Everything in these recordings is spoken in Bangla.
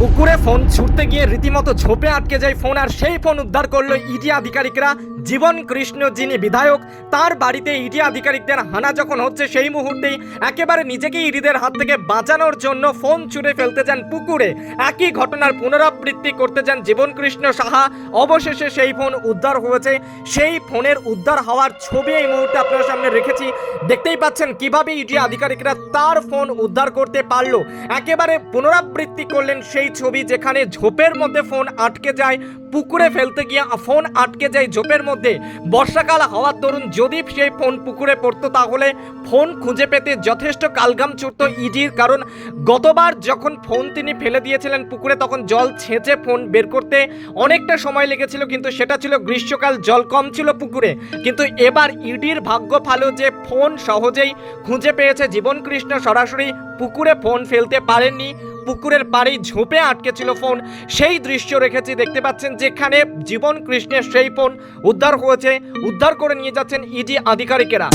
পুকুরে ফোন ছুটতে গিয়ে রীতিমতো ঝোপে আটকে যায় ফোন আর সেই ফোন উদ্ধার করল ইডি আধিকারিকরা। জীবন কৃষ্ণ যিনি বিধায়ক, তার বাড়িতে ইডি আধিকারিকদের হানা যখন হচ্ছে সেই মুহূর্তেই একেবারে নিজেকে ইডিদের হাত থেকে বাঁচানোর জন্য ফোন ছুঁড়ে ফেলতে যান পুকুরে। একই ঘটনার পুনরাবৃত্তি করতে যান জীবন কৃষ্ণ সাহা। অবশেষে সেই ফোন উদ্ধার হয়েছে। সেই ফোনের উদ্ধার হওয়ার ছবি এই মুহূর্তে আপনার সামনে রেখেছি। দেখতেই পাচ্ছেন কীভাবে ইডি আধিকারিকরা তার ফোন উদ্ধার করতে পারল। একেবারে পুনরাবৃত্তি করলেন সেই ছবি যেখানে ঝোপের মধ্যে ফোন আটকে যায়, পুকুরে ফেলতে গিয়ে ফোন আটকে যায় ঝোপের মধ্যে। বর্ষাকাল হওয়ার তরুণ যদি সেই ফোন পুকুরে পড়তো তাহলে ফোন খুঁজে পেতে যথেষ্ট কালগাম ছুটতো ইডির কারণ গতবার যখন ফোন তিনি ফেলে দিয়েছিলেন পুকুরে তখন জল ছেঁচে ফোন বের করতে অনেকটা সময় লেগেছিল কিন্তু সেটা ছিল গ্রীষ্মকাল, জল কম ছিল পুকুরে। কিন্তু এবার ইডির ভাগ্য ভালো যে ফোন সহজেই খুঁজে পেয়েছে জীবন কৃষ্ণ সরাসরি পুকুরে ফোন ফেলতে পারেননি। পুকুরের পাড়ে ঝোপে আটকে ছিল ফোন। সেই দৃশ্য রেখেছি, দেখতে পাচ্ছেন যেখানে জীবন কৃষ্ণের সেই ফোন উদ্ধার হয়েছে। উদ্ধার করে নিয়ে যাচ্ছেন ইডি আধিকারিকেরা।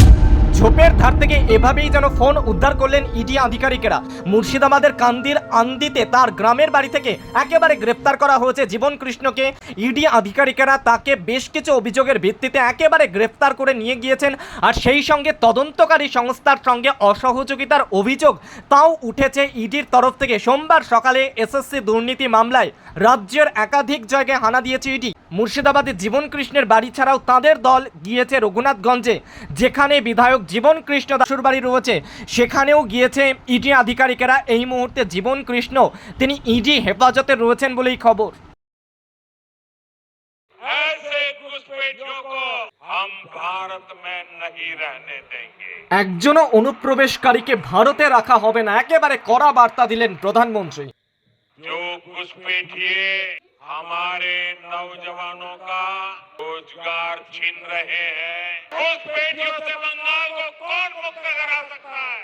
ঝোপের ধার থেকে এভাবেই যেন ফোন উদ্ধার করলেন ইডি আধিকারিকেরা। মুর্শিদাবাদের কান্দির আন্দিতে তার গ্রামের বাড়ি থেকে একেবারে গ্রেপ্তার করা হয়েছে জীবন কৃষ্ণকে ইডি আধিকারিকেরা তাকে বেশ কিছু অভিযোগের ভিত্তিতে একেবারে গ্রেপ্তার করে নিয়ে গিয়েছেন আর সেই সঙ্গে তদন্তকারী সংস্থার সঙ্গে অসহযোগিতার অভিযোগ তাও উঠেছে ইডির তরফ থেকে। সোমবার সকালে এসএসসি দুর্নীতি মামলায় রাজ্যের একাধিক জায়গায় হানা দিয়েছে ইডি। মুর্শিদাবাদে জীবন কৃষ্ণের বাড়ি ছাড়াও তাদের দল গিয়েছে রঘুনাথগঞ্জে যেখানে বিধায়ক জীবন কৃষ্ণ দাসুর বাড়ি রয়েছে। সেখানেও গিয়েছে ইডি আধিকারিকেরা। এই মুহূর্তে জীবন কৃষ্ণ তিনি ইডি হেফাজতে রয়েছেন বলেই খবর। একজনও অনুপ্রবেশকারীকে ভারতে রাখা হবে না। একেবারে কড়া বার্তা দিলেন প্রধানমন্ত্রী। हमारे नौजवानों का रोज़गार छीन रहे हैं। उस बेटियों से बंगाल को कौन मुक्त करा सकता है?